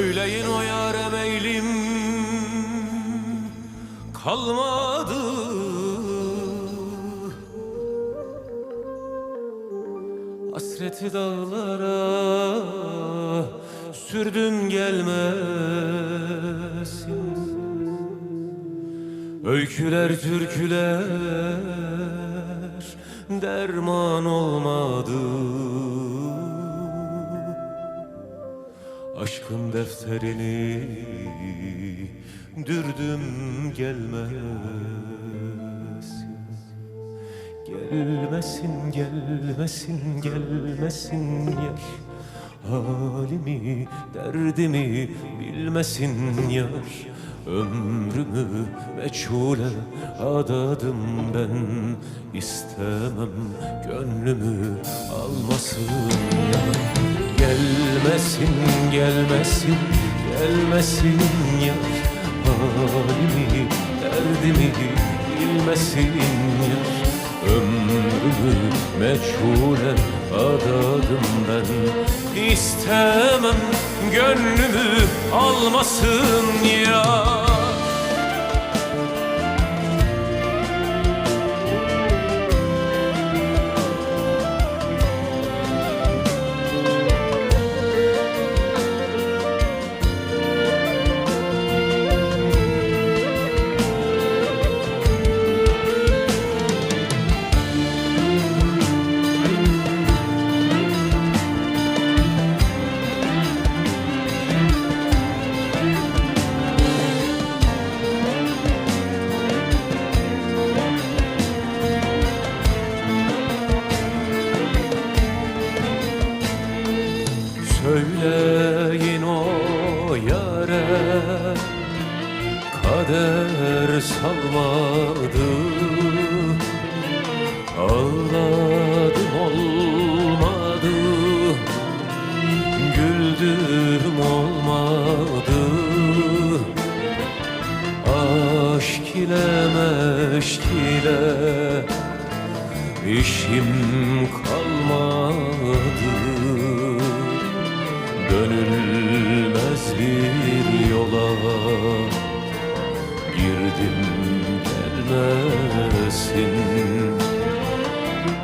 Söyleyin o yâre meylim kalmadı. Hasreti dağlara sürdüm gelmesin. Öyküler türküler derman olmadı. Aşkın defterini dürdüm gelmesin Gelmesin, gelmesin, gelmesin yar Halimi, derdimi bilmesin yar Ömrümü meçhule adadım ben. İstemem gönlümü almasın yar Gelmesin, gelmesin, gelmesin yar Halimi, derdimi bilmesin yar. Ömrümü meçhule adadım ben. İstemem gönlümü almasın ya Kader salmadı. Ağladım olmadı. Güldüm olmadı. Aşk ile meşk ile işim kalmadı. Dönülmez girdim gelmesin.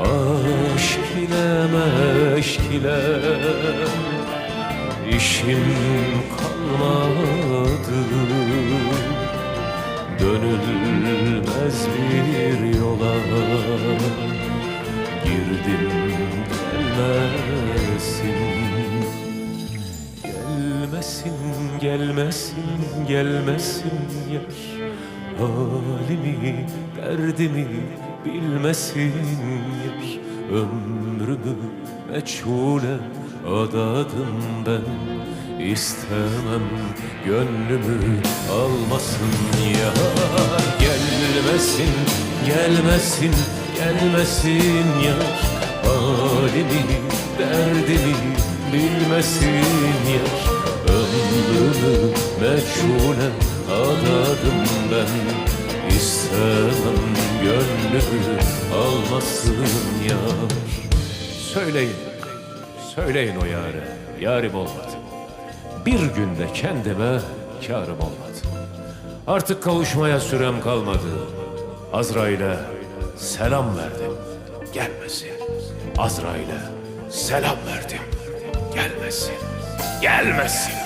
Aşk ile meşk ile işim kalmadı. Dönülmez bir yola girdim gelmesin. Gelmesin, gelmesin, gelmesin yar Halimi, derdimi bilmesin. Yar Ömrümü meçhule adadım ben. İstemem gönlümü almasın yar Gelmesin, gelmesin, gelmesin yar Halimi, derdimi bilmesin yar Ömrümü meçhule adadım ben İstemem gönlümü almasın yar. Söyleyin, söyleyin o yâre, yarim olmadı. Bir günde kendime kârım olmadı. Artık kavuşmaya sürem kalmadı. Azrail'e selam verdim Gelmesin. Azrail'e selam verdim Gelmesin Gelmesin